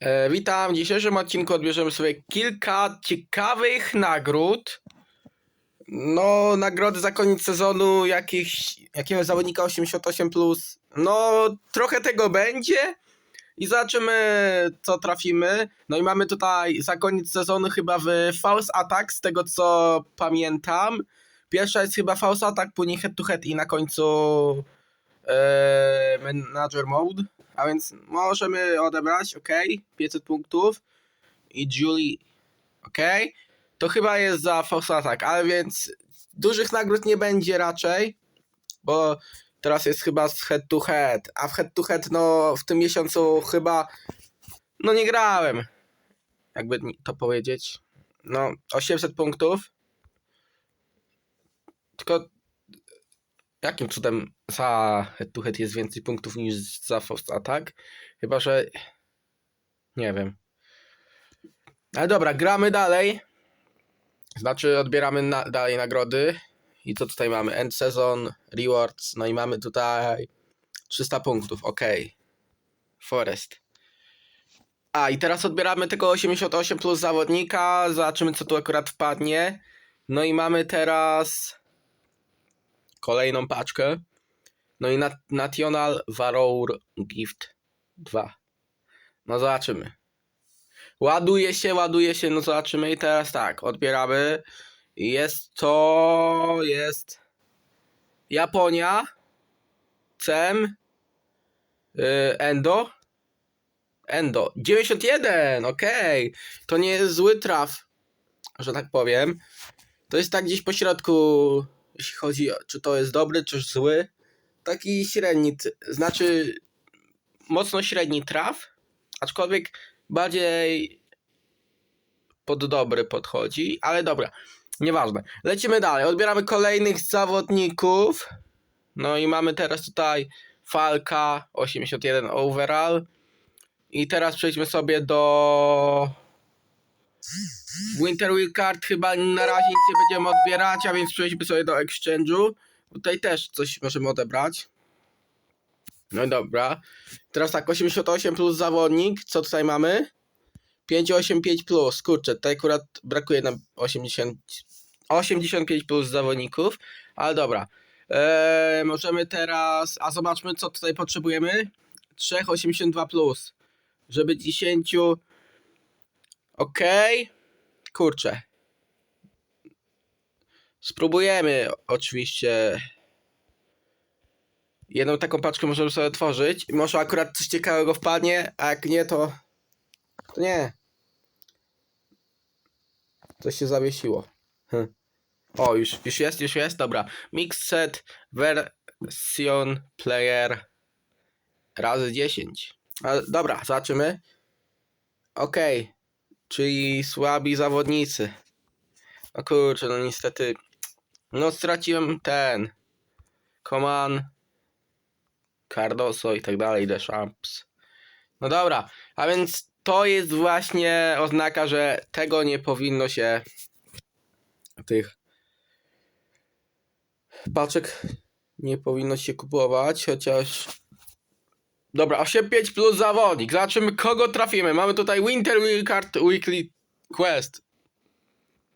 E, witam. W dzisiejszym odcinku odbierzemy sobie kilka ciekawych nagród. No, nagrody za koniec sezonu jakichś, jakiegoś zawodnika 88+. Plus. No, trochę tego będzie. I zobaczymy, co trafimy. No i mamy tutaj za koniec sezonu chyba w False Attack, z tego co pamiętam. Pierwsza jest chyba False Attack, później Head to Head i na końcu e, Manager Mode. A więc możemy odebrać, ok, 500 punktów. I Julie, ok. To chyba jest za False Attack, ale więc dużych nagród nie będzie raczej, bo teraz jest chyba z Head to Head, a w Head to Head no w tym miesiącu chyba no nie grałem. Jakby to powiedzieć. No 800 punktów. Tylko jakim cudem za head jest więcej punktów niż za first attack? Chyba, że nie wiem. Ale dobra, gramy dalej. Znaczy odbieramy na, dalej nagrody. I co tutaj mamy? End season, rewards. No i mamy tutaj 300 punktów. Ok. Forest. A i teraz odbieramy tego 88 plus zawodnika. Zobaczymy co tu akurat wpadnie. No i mamy teraz kolejną paczkę. No i Nat- National Varour Gift 2. No zobaczymy. Ładuje się, ładuje się, no zobaczymy i teraz tak, odbieramy. Jest to, jest Japonia, CEM, yy, Endo, Endo, 91, okej, to nie jest zły traf, że tak powiem. To jest tak gdzieś po środku, jeśli chodzi o, czy to jest dobry, czy zły. Taki średni, znaczy mocno średni traf, aczkolwiek bardziej pod dobry podchodzi, ale dobra, nieważne. Lecimy dalej, odbieramy kolejnych zawodników. No i mamy teraz tutaj Falka 81 overall. I teraz przejdźmy sobie do Winter Wheel Card chyba na razie nic nie będziemy odbierać, a więc przejdźmy sobie do Exchange'u. Tutaj też coś możemy odebrać. No dobra. Teraz tak, 88 plus zawodnik. Co tutaj mamy? 585 plus. Kurczę, tutaj akurat brakuje nam 80, 85 plus zawodników. Ale dobra. Eee, możemy teraz... A zobaczmy, co tutaj potrzebujemy. 382 plus. Żeby 10... Okej. Kurczę. Spróbujemy oczywiście. Jedną taką paczkę możemy sobie otworzyć. Może akurat coś ciekawego wpadnie, a jak nie, to. To nie. Coś się zawiesiło. Hm. O, już, już jest, już jest, dobra. Mixed version player razy 10. A, dobra, zobaczymy. Okej. Czyli słabi zawodnicy. No kurczę, no niestety. No straciłem ten. Coman. Cardoso i tak dalej, Deschamps. No dobra, a więc to jest właśnie oznaka, że tego nie powinno się tych paczek nie powinno się kupować, chociaż Dobra, 8-5 plus zawodnik. Zobaczymy kogo trafimy. Mamy tutaj Winter Wheel Card Weekly Quest.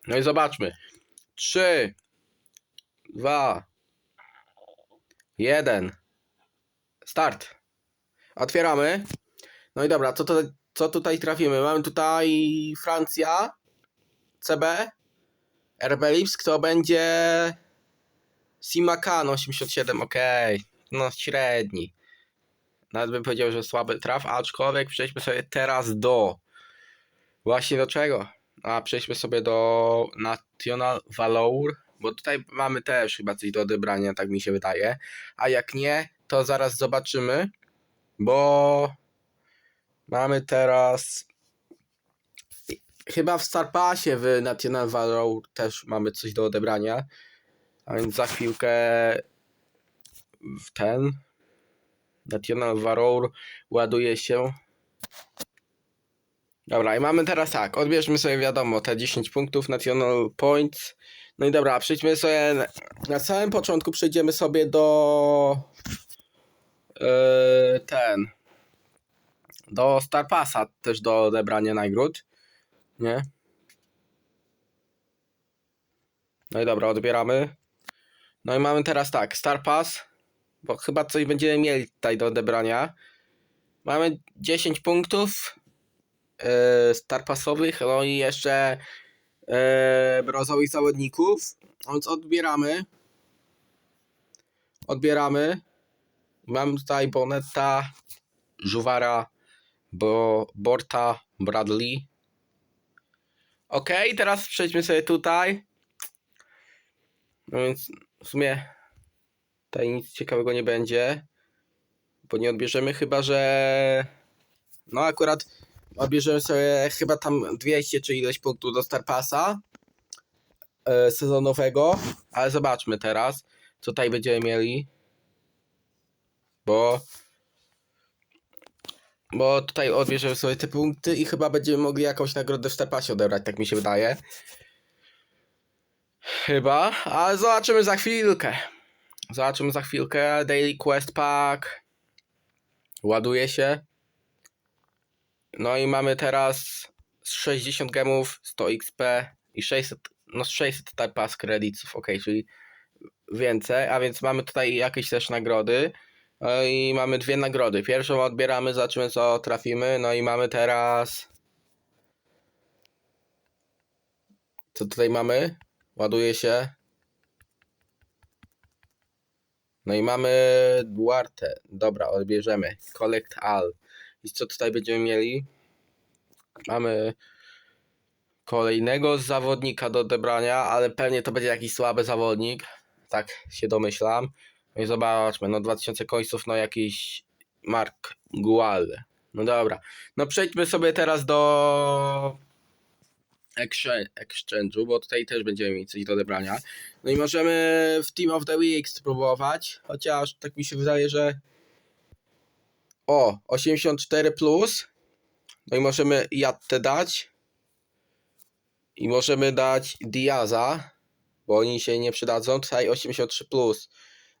No i zobaczmy. 3 2 1 Start. Otwieramy. No i dobra, co, to, co tutaj trafimy? Mamy tutaj Francja, CB, RB Lipsk, to będzie Simakan 87, ok. No średni. Nawet bym powiedział, że słaby traf, aczkolwiek przejdźmy sobie teraz do. Właśnie do czego? A przejdźmy sobie do National Valor, bo tutaj mamy też chyba coś do odebrania, tak mi się wydaje. A jak nie, to zaraz zobaczymy, bo mamy teraz. Chyba w Star Passie w National Valor też mamy coś do odebrania. A więc za chwilkę w ten National Valor ładuje się. Dobra, i mamy teraz tak, odbierzmy sobie wiadomo te 10 punktów National Points. No i dobra, przejdźmy sobie, na- na samym początku przejdziemy sobie do yy, ten, do Star Passa też do odebrania nagród. Nie? No i dobra, odbieramy. No i mamy teraz tak, Star Pass, bo chyba coś będziemy mieli tutaj do odebrania. Mamy 10 punktów e, Star Passowych, no i jeszcze e, brązowych zawodników. Więc odbieramy. Odbieramy. Mam tutaj Bonetta, Żuwara, bo Borta, Bradley. Ok, teraz przejdźmy sobie tutaj. No więc w sumie tutaj nic ciekawego nie będzie. Bo nie odbierzemy chyba, że no akurat odbierzemy sobie chyba tam 200 czy ileś punktów do Star Passa e, sezonowego, ale zobaczmy teraz, co tutaj będziemy mieli. Bo bo tutaj odbierzemy sobie te punkty i chyba będziemy mogli jakąś nagrodę w Star Passie odebrać, tak mi się wydaje. Chyba, ale zobaczymy za chwilkę. Zobaczymy za chwilkę. Daily Quest Pack. Ładuje się. No i mamy teraz 60 gemów, 100 XP i 600, no 600 Star Pass kredytów, ok, czyli więcej, a więc mamy tutaj jakieś też nagrody. No i mamy dwie nagrody. Pierwszą odbieramy, zobaczymy co trafimy. No i mamy teraz. Co tutaj mamy? Ładuje się. No i mamy Duarte. Dobra, odbierzemy. Collect all. I co tutaj będziemy mieli? Mamy kolejnego zawodnika do odebrania, ale pewnie to będzie jakiś słaby zawodnik. Tak się domyślam. No i zobaczmy, no 2000 końców, no jakiś Mark Gual. No dobra. No przejdźmy sobie teraz do Exchange'u, bo tutaj też będziemy mieć coś do odebrania. No i możemy w Team of the Week spróbować, chociaż tak mi się wydaje, że o, 84 plus. No i możemy Jatte dać. I możemy dać Diaza, bo oni się nie przydadzą. Tutaj 83 plus.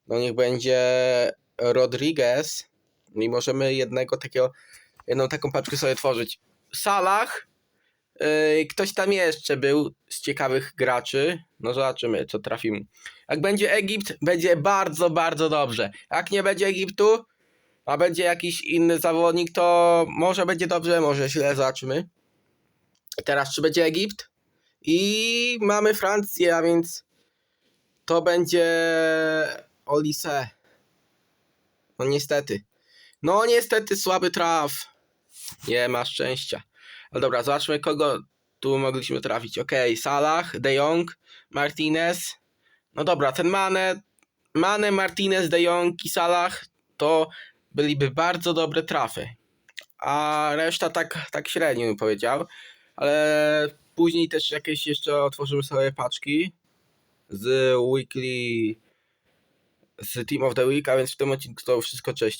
No niech będzie Rodriguez. No I możemy jednego takiego, jedną taką paczkę sobie tworzyć. Salah. Ktoś tam jeszcze był z ciekawych graczy. No zobaczymy, co trafimy. Jak będzie Egipt, będzie bardzo, bardzo dobrze. Jak nie będzie Egiptu, a będzie jakiś inny zawodnik, to może będzie dobrze, może źle, zobaczymy. Teraz czy będzie Egipt? I mamy Francję, a więc to będzie Olise. No niestety. No niestety słaby traf. Nie ma szczęścia. Ale dobra, zobaczmy kogo tu mogliśmy trafić. Okej, Salah, De Jong, Martinez. No dobra, ten Mane, Mane, Martinez, De Jong i Salah to byliby bardzo dobre trafy. A reszta tak, tak średnio bym powiedział. Ale później też jakieś jeszcze otworzymy sobie paczki z weekly z Team of the Week, a więc w tym odcinku to wszystko, cześć.